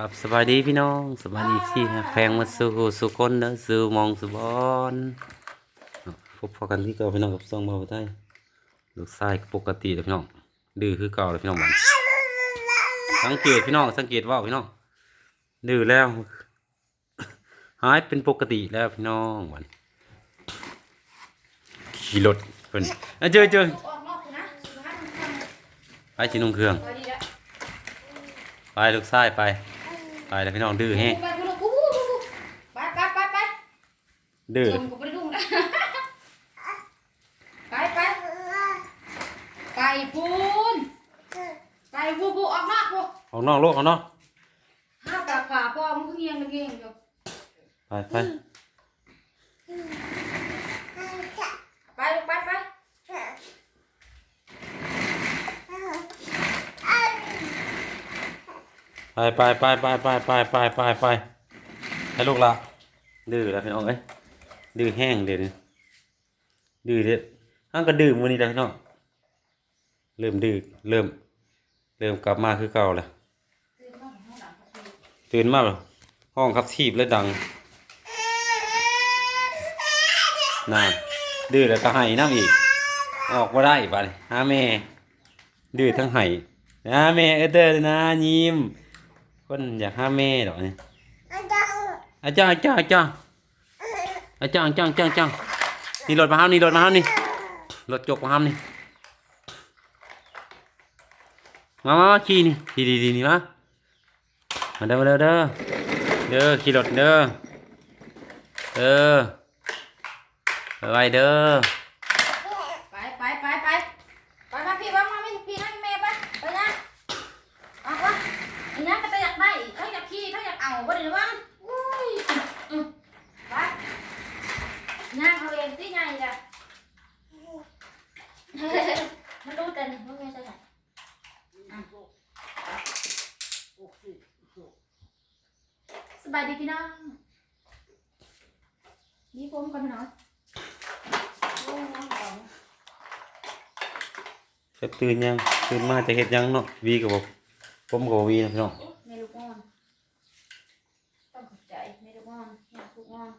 กับสบายดีพี่น้องสบายดีที่แพงมาสู่สุคนเด้อสู่มองสุบอนพบพอกันที่เก่าพี่น้องกับซองเบาได้ลูกชายปกติเลยพี่น้องดื้อคือเก่าเลยพี่น้องบัดสังเกตพี่น้องสังเกตว่าพี่น้องดื้อแล้วหายเป็นปกติแล้วพี่น้องบัดขี่รถเพิ่นเจอเจอไปชินุ่งเครื่องไปลูกชายไป ไปแล้วพี่น้องดื้อแฮะไปกูลูกกูกูกูไปไปไปไปดื้อชมกูไปดุ้งนะไปไปไปปูนไปปูปูออกนอกปูออกนอกโลกออกนอกห้าวตาขาพ่อมึงเงียงตะเกียงอยู่ไปไปไปลูกไปไป ไปไปไปไปไปไปไปไปไปให้ลูกละดื้อแล้วพี่น้องเอ้ยดื้อแห้งเดี๋ยวนี้ดื้อเด็ดห้างก็ดื้อมื้อนี้แล้วพี่น้องเริ่มดื้อเริ่ม เริ่มกลับมาคือเก่าแล้วตื่นมาแล้วห้องครับทีบแล้วดังนานดื้อแล้วก็ให้น้ำอีก ออกมาได้บัดนี้หาแม่ดื้อทั้งไห้หาแม่เอเด้อนะยิ้ม คนอยากหาแม่ดอกนี่อาจารย์อาจารย์อาจารย์อาจารย์อาจารย์อาจารย์อาจารย์นี่รถมาห้ามนี่รถมาห้ามนี่รถจกมาห้ามนี่มามามาขี่นี่ดีดีดีนี่มามาเด้อมาเด้อเด้อเด้อขี่รถเด้อเด้อไปไว้เด้อไปไปไปไปไปมาพี่บ้างมาไม่พี่นั่ง บ่ได้หรือวะอุ้ยอืมไปย่างเอาเองที่ไงล่ะมันดูแต่นี่มันไม่ใช่ไหนสบายดีพี่น้องนี่ผมก่อนพี่น้องจะตื่นยังตื่นมาจะเฮ็ดยังเนาะวีกับผมผมกับวีนะพี่น้อง เมลูกอ่อนต้องขอบใจเมลูกอ่อนอยากลูกอ่อน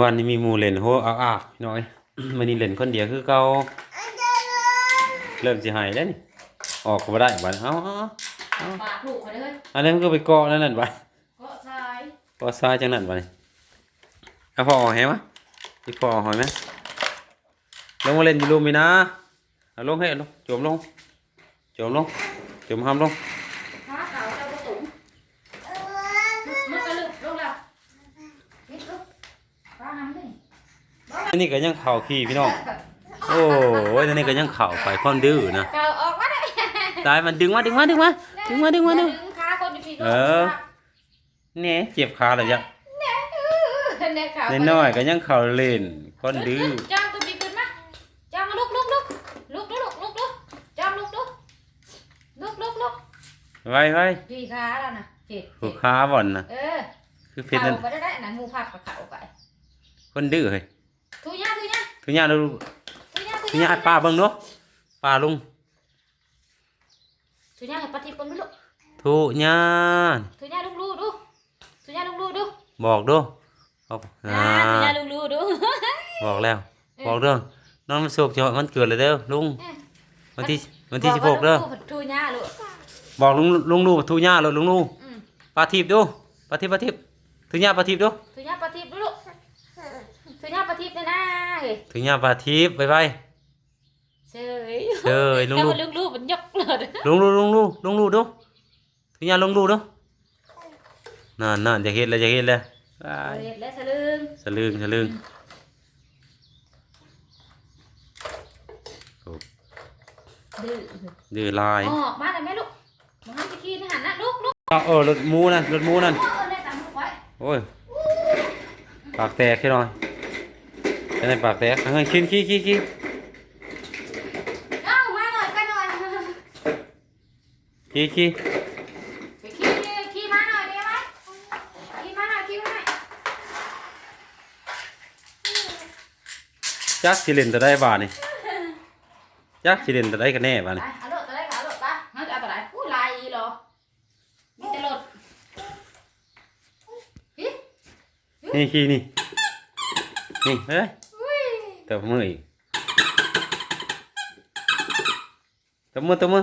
วันนี้มีหมู่เล่นโหอ้าอ้าพี่น้อยวันนี้เล่นคนเดียวคือเก่าเริ่มสิหายแล้วนี่ออกก็บ่ได้บัดเอาเอาเอาปากลูกมาเลยอันนั้นมันก็ไปเกาะนั่นนั่นบัดก็ทรายเกาะซ้ายจังนั้นบัดนี่เอาพอออกให้มะอีพอออกให้ไหมลงมาเล่นอยู่รูมมีนะเอาลงให้เอาลงจมลงจมลงจมห้ามลง อันนี้ก็ยังเข่าขี้พี่น้อง โอ้ยอันนี้ก็ยังเข่าไปค่อนดื้อนะขาออกมาไตายมันดึงมาดึงมาดึงมาดึงมาดึงมาดึงขาคนพี่น้องเออเนี่ยเจ็บขาเลยจ้ะน้อยก็ยังเข่าเล่นค่อนดื้อจ้างตัวพี่ขึ้นมาจ้างลุกลุกลุกลุกลุกลุกลุกจ้างลุกลุกลุกลุกลุกไว้ไว้พี่ขาแล้วนะเจ็บขาบ่อนนะเออคือเพชรนั่นั้นมูพับกับเขาไปคนดื้อเลย thu nha thu nha thu nha đâu thu nha pa bưng nữa pa luôn thu nha pa thịt con nữa thu nha thu nha đúng luôn đúng thu nha đúng luôn đúng bọt đúng không à thu nha đúng luôn đúng bọt leo bọt đường nó sụp cho con cửa lại đâu luôn con thi con thi phục đâu bọt luôn luôn luôn thu nha luôn luôn luôn pa thịt đúng pa thịt pa thịt thứ nha pa thịt đúng thứ nha pa thịt đúng ทิพย์นะเฮ้ยถึงยาปลาทิพย์ไปไปเฉยเจอลุงลูกลุงลูกมันยกเลยลุงลูลุงลูลุงลูดูถึงยาลุงลูดูนั่นนั่นจะเห็นแล้วจะเห็นแล้วไเห็นและสะลึงสะลึงสะลึงดื้อดื้ลายอ๋อกมาเลยแม่ลูกมาให้ไปกินอหารนะลูกลูกเออรถมูนั่นรถมูนั่นโอ้ยปากแตกแค่หน่อย จะได้ปากแตกเฮ้ยขึ้นขี้ขี้ขี้เอามาหน่อยกันหน่อยขี้ขี้ไปขี้ขี้มาหน่อยได้ไหมขี้มาหน่อยขี้หน่อยจักสิเล่นจะได้บ้านี่จักสิเล่นจะได้กันแน่บ้านี่ไปเอโหลดตัวได้ค่ะอโหลดปะน่าจะเอาตัวไหนอู้ลายอีหรอมีแต่โหลดนี่ขี้นี่นี่เฮ้ ตบมืออีกตบมือตบมือ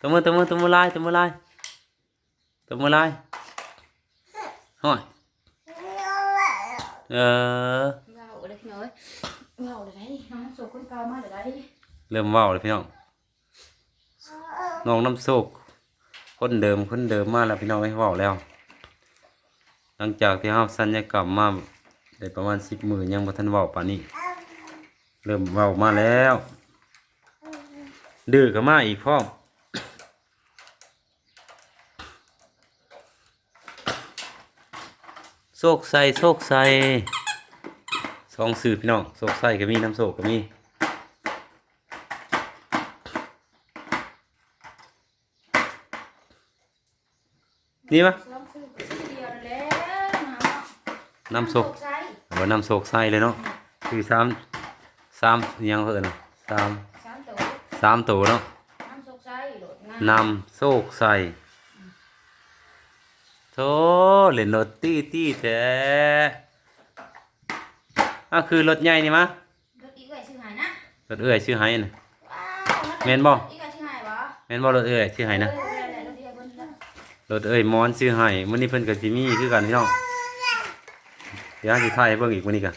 ตบมือตบมือตบมือลายตบมือลายตบมือลายห้อยเออว้าวเลยพี่น้อยว้าวเลยได้น้องโซคนเก่ามาเลยได้เริ่มเว้าเลยพี่น้องน้องน้ำโศกคนเดิมคนเดิมมาแล้วพี่น้องไม่เว้าแล้ว หลังจากที่เฮาสัญญากรรมมา ได้ประมาณสิบมือยังบ่ทันเว้าปานนี้ เริ่มเว้ามาแล้ว ดื้อก็มาอีกพร้อมโศกใส่โศกใส่สองสื่อพี่น้องโศกใส่ก็มีน้ำโศกก็มีนี่ปะซ้อมซื้อซื้อเดียวนั่นแหล้วน้ำโศก ใช้เอาไว้น้ำโศกใส่เลยเนาะคือสามสามอิหยังเพิ่นน่ะสามสามตัวสามตัวเนาะน้ำโซกใช้โหลดงานนำโศกใส่โธ่เล่นรถตี้ตี้แท้อะคือรถใหญ่นี่มะรถอีกไก่ชื่อหายนะรถเอื้อยชื่อไห้น่ะ ว้าวแม่นบ่ อีกไก่ชื่อหายบ่แม่นบ่รถเอื้อยชื่อไห้นะ เออแหละรถเดียวเพิ่นละรถเอ้ยมอนชื่อไห้มื้อนี้เพิ่นก็สิมีคือกันพี่น้อง เดี๋ยวสิถ่ายให้เบิ่งอีกมื้อนี้ก็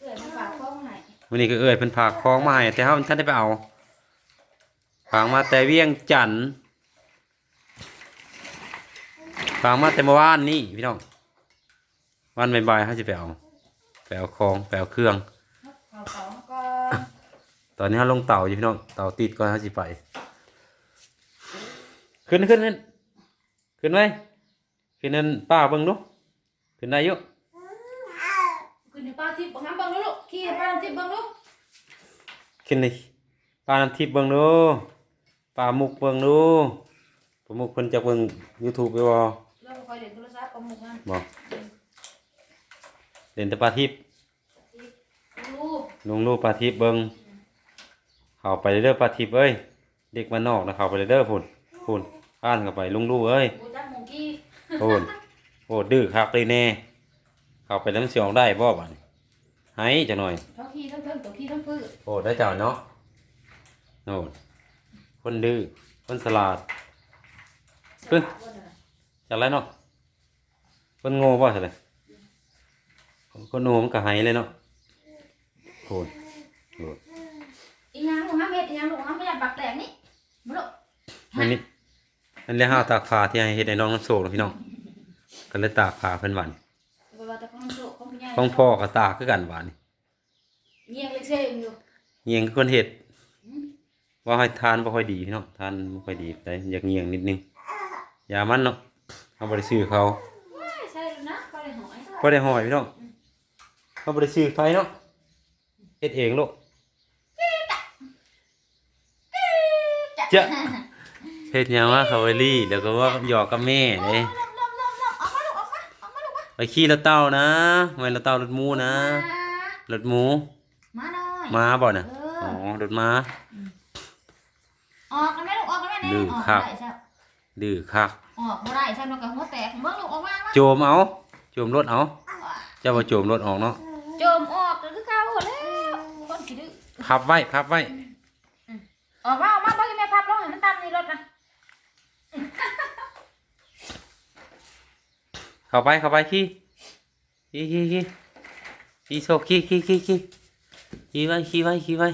เอื้อยมันฝากของให้มื้อนี้ก็เอ้ยเพิ่นฝากของมาให้แต่เฮาท่านได้ไปเอาฝากมาแต่เวียงจันทน์ฝากมาแต่เมื่อวานนี้พี่น้องวันบ่ายๆเฮาสิไปเอาไปเอาของไปเอาเครื่อง เอาของก่อนตอนนี้เฮาลงเต่าอยู่พี่น้องเต่าติดก่อนเฮาสิไป ขึ้นขึ้นขึ้นขึ้นไหมขึ้นนั่นป้าเบิ่งดูขึ้นได้อยู่ขึ้ นในป้าทิพย์บังคับบังดูลูกขี่ให้ป้าทิพย์บังดูขึ้นนี่ป้าน้ำทิพย์เบิ่งดูป้ามุกเบิ่งดูป้ามุกเพิ่นจะเบิ่ง YouTube ไปบ่เราคอยเล่นโทรศัพท์เอาหมุกมันบ่เล่นแต่ป้าทิพย์ลูกลงรูปป้าทิพย์เบิ่งเข้าไปเด้อป้าทิพย์เอ้ยเด็กบ้านนอกนะเข้าไปเด้อพุ่นพุ่นอ่านเข้าไปลุงลูกเอ้ยบูจักหมูกี้โอ้นโอ้ดื้อคักเลยแน่เข้าไปแล้วมันสิออกได้บ่บัดนี้ ให้จักหน่อยทั้งขี้ทั้งเพิ่งตัวขี้ทั้งพื้นโอ้ได้เจ้าเนาะโน่นคนดื้อคนสลาดเพิ่งจากไรเนาะคนโง่บ่ใช่เลยคนโง่มันก็ให้เลยเนาะโอ้ยโอ้ยอีหยังลูกห้ามเฮ็ดอีหยังลูกห้ามไม่อยากบักแตกนี่มาลูกอันนี้อันนี้ห้าวตากผ้าที่ให้เฮ็ดให้น้องน้ำโศกเนาะพี่น้องก็เลยตากผ้าเพิ่นหวานบ่ว่า แต่ของโลกของผู้ใหญ่ของพ่อก็ตากคือกันหวานนี่เงียงเล็กเซ่อยู่เงียงคือคนเฮ็ดว่าให้ทานบ่ค่อยดีพี่น้องทานบ่ค่อยดีแต่อยากเงียงนิดนึงอย่ามันเนาะเอาบ่ได้ซื้อเขาว้ายใช่แล้วนะก็เลยหอยบ่ได้ห้อยพี่น้องเอาบ่ได้ซื้อไฟเนาะเฮ็ดเองโลกจะเฮ็ดหยังว่าเขาไว้ลี่แล้วก็ว่าหยอกกับแม่เด้ ไปขี่รถเต้านะไม่รถเต้ารถหมูนะรถหมูมาหน่อยม้าบ่น่ะเออ๋ออรถม้า ออกกันไหมลูกออกกันไหมดื้เนี่ยอออกครับ ได้ใช่ดื้อคักออกบ่ได้ใช่มันกับหัวแตกเบิ่งลูกออกมามาโจมเอาโจมรถเอาเจ้าบ่โจมรถออกเนาะโจมออกก็คือเก่าแล้วคนขี้ดื้อพับไว้พับไว้ออกมาออกมาบ่ให้แม่พับลงให้มันตามนี่รถนะ เข้าไปเข้าไปขี่ขี่ขี่ขี่ขี่โชคขี่ขี่ขี่ขี่ขี่ไว้ขี่ไว้ขี่ไว้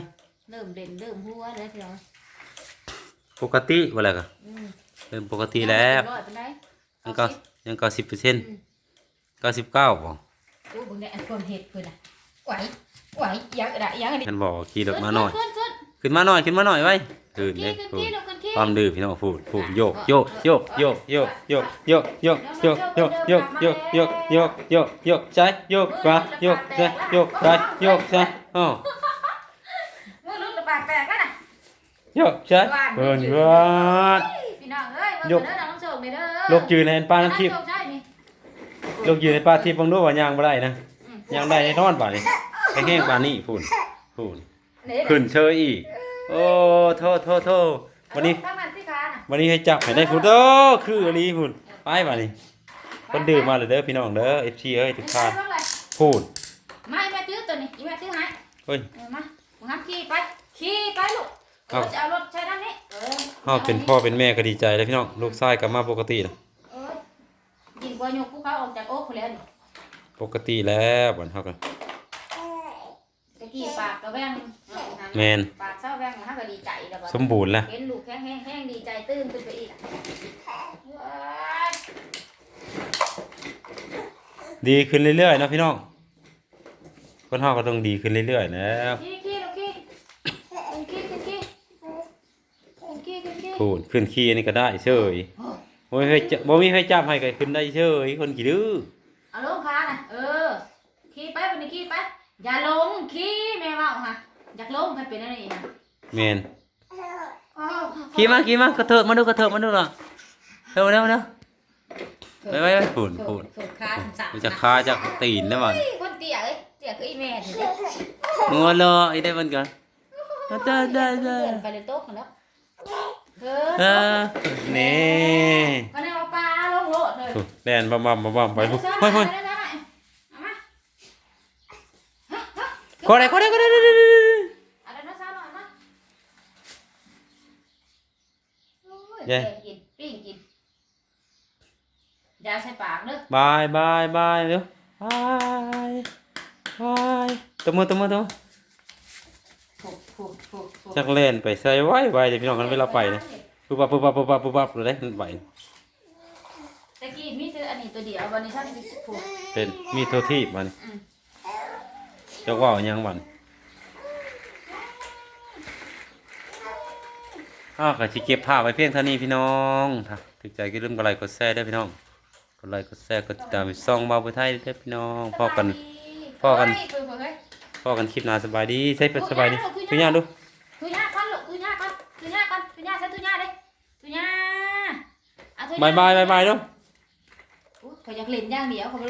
เริ่มเด่นเริ่มหัวแล้วพี่น้องปกติบ่แล้วก็อืมเริ่มปกติแล้วร้อยเป็นไงยังก็ยังก็10%เปอร์เซ็นต์เก้าสิบเก้าบ่โอ้เบิ่งได้อันความเฮ็ดเพิ่นน่ะไหวไหวอยังได้อยังอันนี้ฉันบอกว่าขี่รถมาหน่อยขึ้นขึ้นขึ้นมาหน่อยขึ้นมาหน่อยไว้ ขึ้นขึ้เด้นขึ้นพูดขี้ลูกขึ้นขี้ความดื้อพี่น้องพูดพูดโยกโยกโยกโยกโยกโยกโยกโยกโยกโยกโยกโยกโยกโยกโยกโยกโยกซ้ายโยกขวาโยกซ้ายโยกซ้ายโยกซ้ายอ้อมือลุกแล้วปากแตกแล้วน่ะโยกซ้ายเบิ่นเบิ่นพี่น้องเอ้ยยยกกเด้อน้องโชคนี่เด้อลกยืนในป้าน้ำทิพย์โชคใช่นี่ลกยืนในป้าทิพย์เบังดูว่าย่างบ่ได้นะอืมย่างได้แน่นอนป่านี่ไปแห้งป่านนี้พูดพูดนี่ขึ้นเชยอีก โอ้โทษโทษโทษวันนี้ข้างมันที่ขาน่ะวันนี้ให้จับให้ได้พูดโอ้คืออันนี้พูดไปป่านี่คนดื้อมาเลยเด้อพี่น้องเด้อ FC เอ้ยทุกท่านไปไปพูดไม่แม่ตื้อตัวนี้อีแม่ตื้อให้เฮ้ยเออมามึงห้ามขี่ไปขี่ไปลูกเอครัอบจะเอารถใช้ด้านนี้เออเฮาเป็นพ่อเป็นแม่ก็ดีใจแล้วพี่น้องลูกชายกลับมาปกติแล้วเออยิงกว่ายกภูเขาออกจากโอ๊กคนแล้วนี่ปกติแล้วบัดเฮาก็ตะ กี้ปากกระแวงแม่น ปากเศร้าแวงนะฮะก็ดีใจแล้วบัดสมบูรณ์แล้วเห็นลูกแห้งแห้งแห้งดีใจตื้นขึ้นไปอีกเว้ยดีขึ้นเรื่อยๆเนาะพี่น้องคนเฮาก็ต้องดีขึ้นเรื่อยๆแล้วขี่ขี่ลูกขี่ขึ้นขี่ขึ้นขี่ขึ้นขี่ขึ้นขี่พูดขึ้นขี้นี่ก็ได้เฉยโอ้บ่มีใครจับบ่มีใครจับให้ก็ขึ้นได้เฉยคนขี้ดื้อเอาลงขาน่ะเออขี่ไปวันนี้ขี่ไป อย่าลงขี่แม่ว่าฮะอยากลงให้เป็นอะไรอีกฮะแม่นอ้าวขี่มาขี่มากระเถิบมาดูกระเถิบมาดูล่ะเร็วเร็วเร็วไปไปไปพูดพูดโสดขาสงสารมันจะคาจากตีนแล้วมันเฮ้ยคนเตี้ยเอ้ยเตี้ยคืออีแม่ถึงได้งัวรอไอ้ได้มันกันได้ได้ได้เดินไปเลยโต๊ะกันแล้วเอเอออนี่วันนี้เอาปลาลงโลดเลยถูกแล่นบ่บ่บ่บ่ไปลูกเฮ้เฮ้ยเฮ้ย เอามา ก็ได้ก็ได้ก็ได้ได้ได้ได้เอาเดี๋ยวน้าสาวหน่อยมาโอ้ยเย้กินปิ้งกินอยาใส่ปากเด้อบายบายบายเร็วบายบายตบมือตบมือตบมือผูกผูกผูกผูกจักเล่นไปใส่ไว้ไว้เดี๋ยวพี่น้องกันเวลาไปเนี่ยปุ๊บปั๊บปุ๊บปั๊บปุ๊บปั๊บปุ๊บปั๊บเลยไปตะกี้มีแต่อันนี้ตัวเดียววันนี้ฉันสิผูกเป็นมีโทษทีบมันอืม จะว่าหยังมันอ้าวก็สิเก็บภาพไว้เพียงเท่านี้พี่น้องถ้าถูกใจก็อย่าลืมกดไลค์กดแชร์ด้วยพี่น้อง กดไลค์กดแชร์กดติดตามไปซ่องเบาไปไทยด้วยพี่น้องพอกันพ่อกันเฮ้ยผูกผูกเฮ้ยพอกันคลิปหน้าสบายดีใช่เป็นสบายดีทุกอย่างดูทุย่าก่อนลูกทุย่าก่อนทุย่าก่อนทุย่าใช้ทุย่าเด้ทุย่าอะทุบายบายบายบายดูอุ๊ยเขาอยากเล่นอย่างเดียวเขา